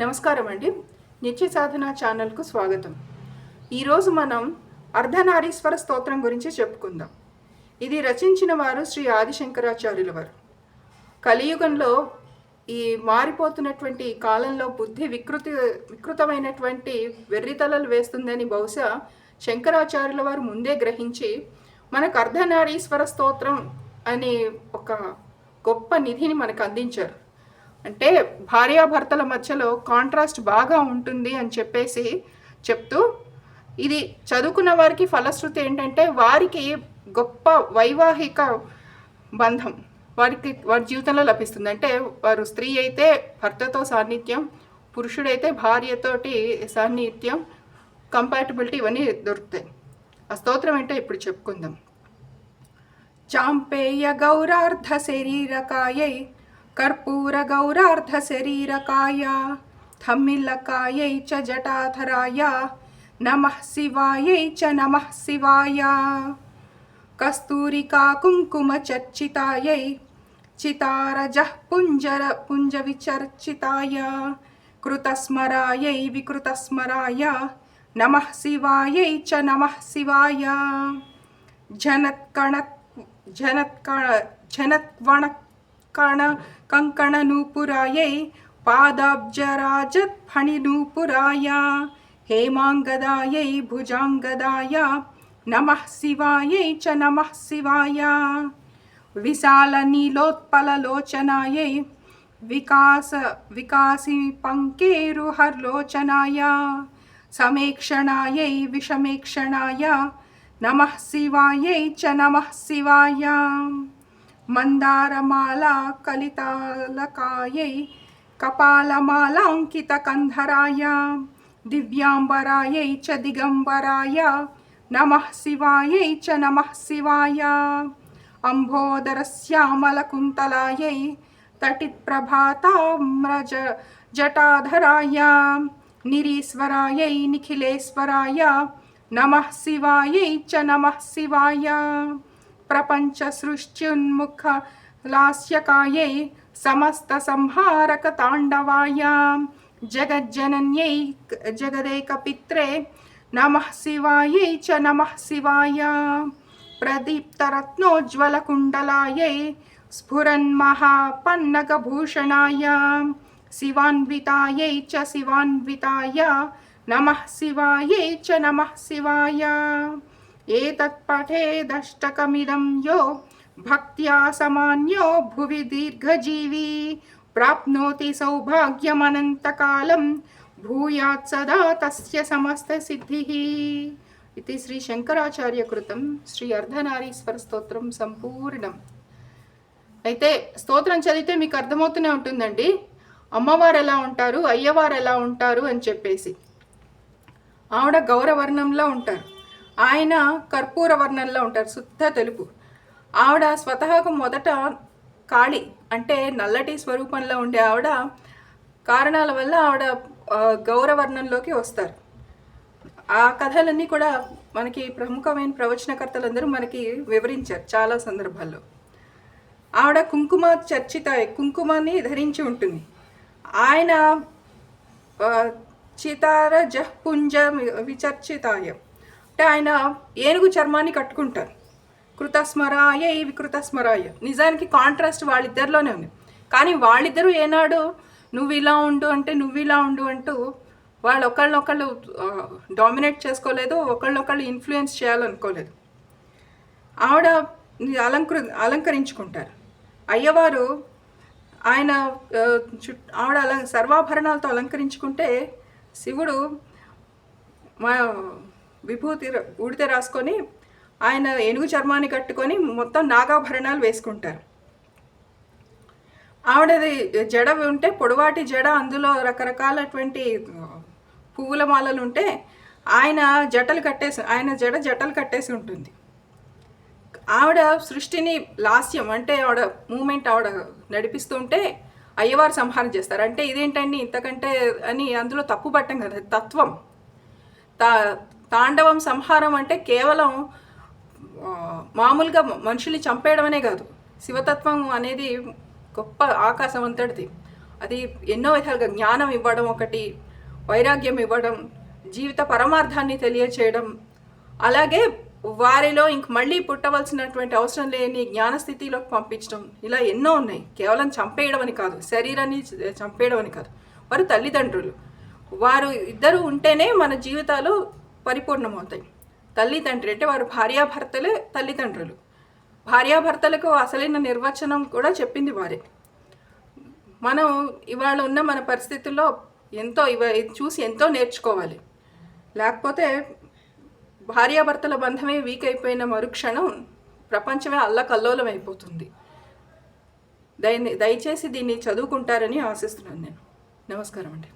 నమస్కారం అండి నిత్య సాధన ఛానల్కు స్వాగతం. ఈరోజు మనం అర్ధనారీశ్వర స్తోత్రం గురించి చెప్పుకుందాం. ఇది రచించిన వారు శ్రీ ఆదిశంకరాచార్యుల వారు. కలియుగంలో ఈ మారిపోతున్నటువంటి కాలంలో బుద్ధి వికృతి వికృతమైనటువంటి వెర్రితలలు వేస్తుందని బహుశా శంకరాచార్యుల వారు ముందే గ్రహించి మనకు అర్ధనారీశ్వర స్తోత్రం అనే ఒక గొప్ప నిధిని మనకు అందించారు. అంటే భార్యాభర్తల మధ్యలో కాంట్రాస్ట్ బాగా ఉంటుంది అని చెప్పేసి చెప్తూ ఇది చదువుకున్న వారికి ఫలశ్రుతి ఏంటంటే వారికి గొప్ప వైవాహిక బంధం వారికి వారి జీవితంలో లభిస్తుంది. అంటే వారు స్త్రీ అయితే భర్తతో సాన్నిధ్యం పురుషుడైతే భార్యతోటి సాన్నిధ్యం కంపాటబిలిటీ ఇవన్నీ దొరుకుతాయి. ఆ స్తోత్రం ఏంటో ఇప్పుడు చెప్పుకుందాం. చాంపేయ గౌరార్ధ శరీరకాయై కర్పూర గౌరార్ధ శరీరకాయ థమ్మిల్లకాయై చ జటాధరాయ నమః శివాయై చ నమః శివాయ కస్తూరికా కుంకుమ చర్చితాయై చితారజః పుంజర పుంజ విచర్చితాయ కృతస్మరాయై వికృతస్మరాయ నమః శివాయై చ కణ కంకణ నూపురాయై జనత్కణ జనత్వణకణ హేమాంగదాయై భుజాంగదాయ నమ శివాయై చ నమ శివాయ విశాల నీలోత్పలలోచనాయై వికాస వికాసి పంకేరుహర్లోచనాయ సమేక్షణాయై విషమేక్షణాయ నమ శివాయై చ నమ శివాయ మందారమాలా కలితాలకాయై కపాలమాలాంకితకంధరాయ దివ్యాంబరాయై చ దిగంబరాయ నమః శివాయై చ నమః శివాయ అంబోదరశ్యామలకుంతలాయై తటిత్ప్రభాతామ్రజ జటాధరాయ నిరీశ్వరాయై నిఖిలేశ్వరాయ నమః శివాయై చ నమః శివాయ प्रपञ्चसृष्ट्युन्मुखलास्यकायै समस्तसंहारकताण्डवायां जगज्जनन्यै जगदेकपित्रे नमः शिवायै च नमः शिवाय। प्रदीप्तरत्नोज्ज्वलकुण्डलायै स्फुरन्महापन्नकभूषणाय शिवान्वितायै च शिवान्विताय नमः शिवायै च नमः शिवाय। శివాయై ఏతత్ పఠేదష్టకమిదం యో భక్త్యా సమాన్యో భువి దీర్ఘజీవీ ప్రాప్నోతి సౌభాగ్యమనంతకాలం భూయాత్ సదా తస్య సమస్త సిద్ధి ఇది శ్రీ శంకరాచార్య కృతం శ్రీ అర్ధనారీశ్వర స్తోత్రం సంపూర్ణం అయితే స్తోత్రం చదివితే మీకు అర్థమవుతూనే ఉంటుందండి. అమ్మవారు ఎలా ఉంటారు అయ్యవారు ఎలా ఉంటారు అని చెప్పేసి. ఆవిడ గౌరవర్ణంలో ఉంటారు. ఆయన కర్పూర వర్ణంలో ఉంటారు శుద్ధ తెలుపు. ఆవిడ స్వతహాకు మొదట కాళి అంటే నల్లటి స్వరూపంలో ఉండే ఆవిడ కారణాల వల్ల ఆవిడ గౌరవర్ణంలోకి వస్తారు. ఆ కథలన్నీ కూడా మనకి ప్రముఖమైన ప్రవచనకర్తలందరూ మనకి వివరించారు చాలా సందర్భాల్లో. ఆవిడ కుంకుమ చర్చిత కుంకుమాన్ని ధరించి ఉంటుంది. ఆయన చితార జహ్పుంజ విచర్చితాయం. అంటే ఆయన ఏనుగు చర్మాన్ని కట్టుకుంటారు. కృతస్మరాయ ఈ వికృతస్మరాయ నిజానికి కాంట్రాస్ట్ వాళ్ళిద్దరిలోనే ఉంది. కానీ వాళ్ళిద్దరూ ఏనాడు నువ్వు ఇలా ఉండు అంటే నువ్వు ఇలా ఉండు అంటూ వాళ్ళు ఒకళ్ళనొకళ్ళు డామినేట్ చేసుకోలేదు ఒకళ్ళొకళ్ళు ఇన్ఫ్లుయెన్స్ చేయాలనుకోలేదు. ఆవిడ అలంకృ అలంకరించుకుంటారు. అయ్యవారు ఆయన చుట్టూ ఆవిడ అలం సర్వాభరణాలతో అలంకరించుకుంటే శివుడు మా విభూతి ఉడితే రాసుకొని ఆయన ఏనుగు చర్మాన్ని కట్టుకొని మొత్తం నాగాభరణాలు వేసుకుంటారు. ఆవిడది జడ ఉంటే పొడవాటి జడ అందులో రకరకాలటువంటి పువ్వుల మాలలు ఉంటే ఆయన జటలు కట్టేసి ఆయన జడ జటలు కట్టేసి ఉంటుంది. ఆవిడ సృష్టిని లాస్యం అంటే ఆవిడ మూమెంట్ ఆవిడ నడిపిస్తుంటే అయ్యవారు సంహారం చేస్తారు. అంటే ఇదేంటండి ఇంతకంటే అని అందులో తప్పు పట్టం కదా తత్వం. తా తాండవం సంహారం అంటే కేవలం మామూలుగా మనుషుల్ని చంపేయడమనే కాదు. శివతత్వం అనేది గొప్ప ఆకాశం అంతటిది అది ఎన్నో విధాలుగా జ్ఞానం ఇవ్వడం ఒకటి వైరాగ్యం ఇవ్వడం జీవిత పరమార్థాన్ని తెలియచేయడం. అలాగే వారిలో ఇంక మళ్ళీ పుట్టవలసినటువంటి అవసరం లేని జ్ఞానస్థితిలోకి పంపించడం. ఇలా ఎన్నో ఉన్నాయి. కేవలం చంపేయడం అని కాదు. శరీరాన్ని చంపేయడం అని కాదు. వారు తల్లిదండ్రులు. వారు ఇద్దరు ఉంటేనే మన జీవితాలు పరిపూర్ణమవుతాయి. తల్లిదండ్రి అంటే వారు భార్యాభర్తలే తల్లిదండ్రులు. భార్యాభర్తలకు అసలైన నిర్వచనం కూడా చెప్పింది వారే. మనం ఇవాళ ఉన్న మన పరిస్థితుల్లో ఎంతో ఇవ చూసి ఎంతో నేర్చుకోవాలి. లేకపోతే భార్యాభర్తల బంధమే వీక్ అయిపోయిన మరుక్షణం ప్రపంచమే అల్లకల్లోలం అయిపోతుంది. దయ దయచేసి దీన్ని చదువుకుంటారని ఆశిస్తున్నాను నేను. నమస్కారం అండి.